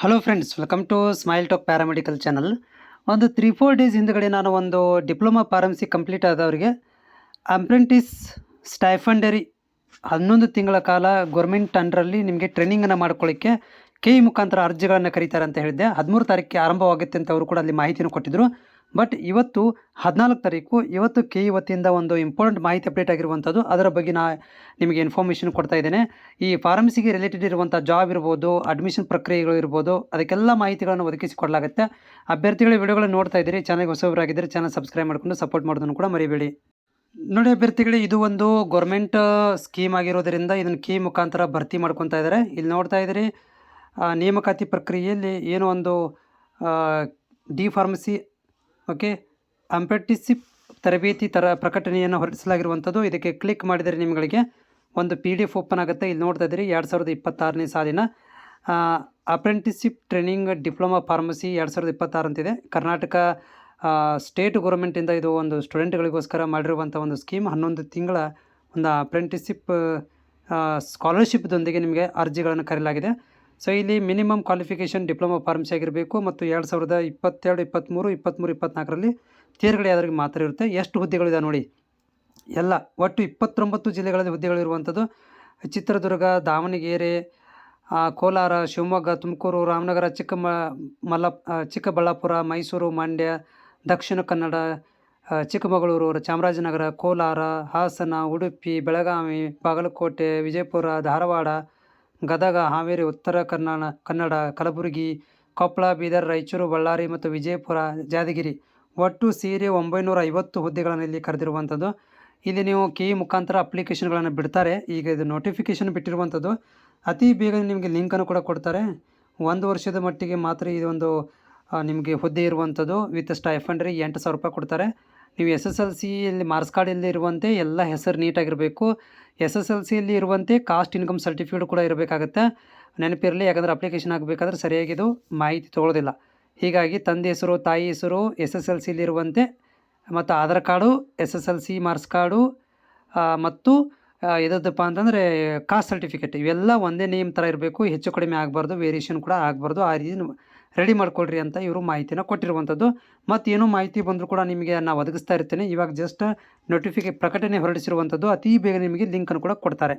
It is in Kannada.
Hello friends welcome to Smile Talk paramedical channel ಒಂದು ತ್ರೀ ಫೋರ್ ಡೇಸ್ ಹಿಂದ್ಗಡೆ ನಾನು ಒಂದು ಡಿಪ್ಲೊಮಾ ಫಾರ್ಮಸಿ ಕಂಪ್ಲೀಟ್ ಆದವರಿಗೆ ಅಪ್ರೆಂಟಿಸ್ ಸ್ಟೈಫಂಡರಿ ಹನ್ನೊಂದು ತಿಂಗಳ ಕಾಲ ಗೌರ್ಮೆಂಟ್ ಅಂಡರಲ್ಲಿ ನಿಮಗೆ ಟ್ರೈನಿಂಗನ್ನು ಮಾಡ್ಕೊಳ್ಳಿಕ್ಕೆ ಕೆ ಮುಖಾಂತರ ಅರ್ಜಿಗಳನ್ನು ಕರೀತಾರೆ ಅಂತ ಹೇಳಿದ್ದೆ. ಹದಿಮೂರು ತಾರೀಕಿಗೆ ಆರಂಭವಾಗುತ್ತೆ ಅಂತ ಅವರು ಕೂಡ ಅಲ್ಲಿ ಮಾಹಿತಿಯನ್ನು ಕೊಟ್ಟಿದ್ದರು ಬಟ್ ಇವತ್ತು ಹದಿನಾಲ್ಕು ತಾರೀಕು ಇವತ್ತು ಕೆ ಇವತ್ತಿಂದ ಒಂದು ಇಂಪಾರ್ಟೆಂಟ್ ಮಾಹಿತಿ ಅಪ್ಡೇಟ್ ಆಗಿರುವಂಥದ್ದು. ಅದರ ಬಗ್ಗೆ ನಾ ನಿಮಗೆ ಇನ್ಫಾರ್ಮೇಷನ್ ಕೊಡ್ತಾ ಇದ್ದೇನೆ. ಈ ಫಾರ್ಮಸಿಗೆ ರಿಲೇಟೆಡ್ ಇರುವಂಥ ಜಾಬ್ ಇರ್ಬೋದು ಅಡ್ಮಿಷನ್ ಪ್ರಕ್ರಿಯೆಗಳು ಇರ್ಬೋದು, ಅದಕ್ಕೆಲ್ಲ ಮಾಹಿತಿಗಳನ್ನು ಒದಗಿಸಿಕೊಡಲಾಗುತ್ತೆ ಅಭ್ಯರ್ಥಿಗಳ ವಿಡಿಯೋಗಳನ್ನು ನೋಡ್ತಾ ಇದ್ದೀರಿ ಚಾನಲ್ಗೆ ಹೊಸಬರಾಗಿದ್ದರೆ ಚಾನಲ್ ಸಬ್ಸ್ಕ್ರೈಬ್ ಮಾಡಿಕೊಂಡು ಸಪೋರ್ಟ್ ಮಾಡೋದನ್ನು ಕೂಡ ಮರಿಬೇಡಿ. ನೋಡಿ ಅಭ್ಯರ್ಥಿಗಳೇ, ಇದು ಒಂದು ಗೌರ್ಮೆಂಟ್ ಸ್ಕೀಮ್ ಆಗಿರೋದರಿಂದ ಇದನ್ನು ಕೀ ಮುಖಾಂತರ ಭರ್ತಿ ಮಾಡ್ಕೊತಾ ಇದ್ದಾರೆ. ಇಲ್ಲಿ ನೋಡ್ತಾ ಇದ್ದೀರಿ ನೇಮಕಾತಿ ಪ್ರಕ್ರಿಯೆಯಲ್ಲಿ ಏನೋ ಒಂದು ಡಿ ಫಾರ್ಮಸಿ ಓಕೆ? ಅಂಪೆಟಿಸಿಪ್ ತರಬೇತಿ ಥರ ಪ್ರಕಟಣೆಯನ್ನು ಹೊರಡಿಸಲಾಗಿರುವಂಥದ್ದು ಇದಕ್ಕೆ ಕ್ಲಿಕ್ ಮಾಡಿದರೆ ನಿಮಗೆ ಒಂದು ಪಿ ಡಿ ಎಫ್ ಓಪನ್ ಆಗುತ್ತೆ. ಇಲ್ಲಿ ನೋಡ್ತಾ ಇದ್ದೀರಿ, ಎರಡು ಸಾವಿರದ ಇಪ್ಪತ್ತಾರನೇ ಸಾಲಿನ ಅಪ್ರೆಂಟಿಸಿಪ್ ಟ್ರೈನಿಂಗ್ ಡಿಪ್ಲೊಮಾ ಫಾರ್ಮಸಿ ಎರಡು ಸಾವಿರದ ಇಪ್ಪತ್ತಾರು ಅಂತಿದೆ. ಕರ್ನಾಟಕ ಸ್ಟೇಟ್ ಗೌರ್ಮೆಂಟಿಂದ ಇದು ಒಂದು ಸ್ಟೂಡೆಂಟ್ಗಳಿಗೋಸ್ಕರ ಮಾಡಿರುವಂಥ ಒಂದು ಸ್ಕೀಮ್. ಹನ್ನೊಂದು ತಿಂಗಳ ಒಂದು ಅಪ್ರೆಂಟಿಸಿಪ್ ಸ್ಕಾಲರ್ಶಿಪ್ದೊಂದಿಗೆ ನಿಮಗೆ ಅರ್ಜಿಗಳನ್ನು ಕರೆಯಲಾಗಿದೆ. ಸೊ ಇಲ್ಲಿ ಮಿನಿಮಮ್ ಕ್ವಾಲಿಫಿಕೇಷನ್ ಡಿಪ್ಲೊಮಾ ಫಾರ್ಮಸಿ ಆಗಿರಬೇಕು ಮತ್ತು ಎರಡು ಸಾವಿರದ ಇಪ್ಪತ್ತೆರಡು, ಇಪ್ಪತ್ತ್ಮೂರು ಇಪ್ಪತ್ತ್ಮೂರು ಇಪ್ಪತ್ತ್ನಾಲ್ಕರಲ್ಲಿ ತೇರ್ಗಡೆ ಆದವರಿಗೆ ಮಾತ್ರ ಇರುತ್ತೆ. ಎಷ್ಟು ಹುದ್ದೆಗಳಿದೆ ನೋಡಿ. ಎಲ್ಲ, ಒಟ್ಟು ಇಪ್ಪತ್ತೊಂಬತ್ತು ಜಿಲ್ಲೆಗಳಲ್ಲಿ ಹುದ್ದೆಗಳಿರುವಂಥದ್ದು ಚಿತ್ರದುರ್ಗ, ದಾವಣಗೆರೆ ಕೋಲಾರ, ಶಿವಮೊಗ್ಗ, ತುಮಕೂರು, ರಾಮನಗರ, ಚಿಕ್ಕಮ ಮಲ್ಲ ಚಿಕ್ಕಬಳ್ಳಾಪುರ, ಮೈಸೂರು, ಮಂಡ್ಯ, ದಕ್ಷಿಣ ಕನ್ನಡ ಚಿಕ್ಕಮಗಳೂರು, ಚಾಮರಾಜನಗರ, ಕೋಲಾರ, ಹಾಸನ, ಉಡುಪಿ, ಬೆಳಗಾವಿ, ಬಾಗಲಕೋಟೆ, ವಿಜಯಪುರ, ಧಾರವಾಡ ಗದಗ, ಹಾವೇರಿ, ಉತ್ತರ ಕನ್ನಡ ಕನ್ನಡ, ಕಲಬುರಗಿ, ಕೊಪ್ಪಳ, ಬೀದರ್, ರಾಯಚೂರು, ಬಳ್ಳಾರಿ ಮತ್ತು ವಿಜಯಪುರ, ಜಾದಗಿರಿ. ಒಟ್ಟು ಸೇರಿ ಒಂಬೈನೂರ ಐವತ್ತು ಹುದ್ದೆಗಳನ್ನು ಇಲ್ಲಿ ಕರೆದಿರುವಂಥದ್ದು. ಇಲ್ಲಿ ನೀವು ಕೆ ಮುಖಾಂತರ ಅಪ್ಲಿಕೇಶನ್ಗಳನ್ನು ಬಿಡ್ತಾರೆ. ಈಗ ಇದು ನೋಟಿಫಿಕೇಷನ್ ಬಿಟ್ಟಿರುವಂಥದ್ದು. ಅತಿ ಬೇಗ ನಿಮಗೆ ಲಿಂಕನ್ನು ಕೂಡ ಕೊಡ್ತಾರೆ. ಒಂದು ವರ್ಷದ ಮಟ್ಟಿಗೆ ಮಾತ್ರ ಇದೊಂದು ನಿಮಗೆ ಹುದ್ದೆ ಇರುವಂಥದ್ದು. ವಿತ್ ಸ್ಟೈಫಂಡ್ರಿ ಎಂಟು ಸಾವಿರ ರೂಪಾಯಿ ಕೊಡ್ತಾರೆ. ನೀವು ಎಸ್ ಎಸ್ ಎಲ್ ಸಿಯಲ್ಲಿ ಮಾರ್ಕ್ಸ್ ಕಾರ್ಡಲ್ಲಿ ಇರುವಂತೆ ಎಲ್ಲ ಹೆಸರು ನೀಟಾಗಿರಬೇಕು. ಎಸ್ ಎಸ್ ಎಲ್ ಸಿಯಲ್ಲಿ ಇರುವಂತೆ ಕಾಸ್ಟ್, ಇನ್ಕಮ್ ಸರ್ಟಿಫಿಕೇಟ್ ಕೂಡ ಇರಬೇಕಾಗತ್ತೆ. ನೆನಪಿರಲಿ, ಯಾಕಂದರೆ ಅಪ್ಲಿಕೇಶನ್ ಆಗಬೇಕಾದ್ರೆ ಸರಿಯಾಗಿದು ಮಾಹಿತಿ ತೊಗೊಳೋದಿಲ್ಲ ಹೀಗಾಗಿ ತಂದೆ ಹೆಸರು, ತಾಯಿ ಹೆಸರು, ಎಸ್ ಎಸ್ ಎಲ್ ಸಿಲಿ ಇರುವಂತೆ, ಮತ್ತು Aadhaar card, S S L C marks card ಮತ್ತು ಇದದಪ್ಪ ಅಂತಂದರೆ ಕಾಸ್ಟ್ ಸರ್ಟಿಫಿಕೇಟ್, ಇವೆಲ್ಲ ಒಂದೇ ನೇಮ್ ಥರ ಇರಬೇಕು. ಹೆಚ್ಚು ಕಡಿಮೆ ಆಗಬಾರ್ದು, ವೇರಿಯೇಷನ್ ಕೂಡ ಆಗಬಾರ್ದು. ಆ ರೀತಿ ರೆಡಿ ಮಾಡ್ಕೊಳ್ರಿ ಅಂತ ಇವರು ಮಾಹಿತಿನ ಕೊಟ್ಟಿರುವಂಥದ್ದು. ಮತ್ತು ಏನು ಮಾಹಿತಿ ಬಂದರೂ ಕೂಡ ನಿಮಗೆ ನಾವು ಒದಗಿಸ್ತಾ ಇರ್ತೇನೆ. ಇವಾಗ ಜಸ್ಟ್ ನೋಟಿಫಿಕೇ ಪ್ರಕಟಣೆ ಹೊರಡಿಸಿರುವಂಥದ್ದು, ಅತಿ ಬೇಗ ನಿಮಗೆ ಲಿಂಕನ್ನು ಕೂಡ ಕೊಡ್ತಾರೆ.